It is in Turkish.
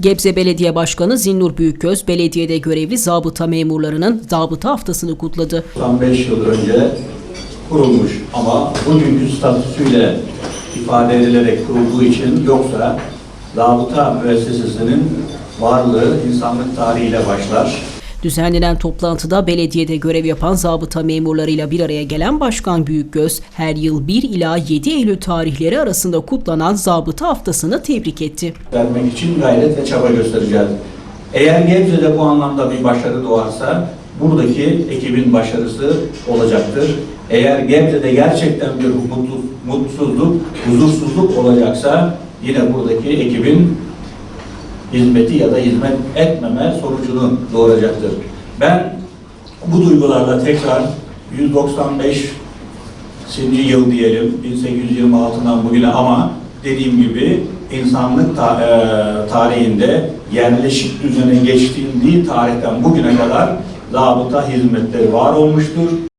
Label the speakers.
Speaker 1: Gebze Belediye Başkanı Zinnur Büyükgöz, belediyede görevli zabıta memurlarının zabıta haftasını kutladı.
Speaker 2: 95 yıl önce kurulmuş ama bugünkü statüsüyle ifade edilerek kurulduğu için yoksa zabıta müessesesinin varlığı insanlık tarihiyle başlar.
Speaker 1: Düzenlenen toplantıda belediyede görev yapan zabıta memurlarıyla bir araya gelen Başkan Büyükgöz, her yıl 1 ila 7 Eylül tarihleri arasında kutlanan zabıta haftasını tebrik etti.
Speaker 2: vermek için gayret ve çaba göstereceğiz. Eğer Gebze'de bu anlamda bir başarı doğarsa buradaki ekibin başarısı olacaktır. Eğer Gebze'de gerçekten bir mutsuz- mutsuzluk, huzursuzluk olacaksa yine buradaki ekibin hizmeti ya da hizmet etmeme sonucunu doğuracaktır. Ben bu duygularla tekrar 195 yıl diyelim 1826'dan bugüne ama dediğim gibi insanlık ta- e, tarihinde yerleşik düzene geçtiği tarihten bugüne kadar zabıta hizmetleri var olmuştur.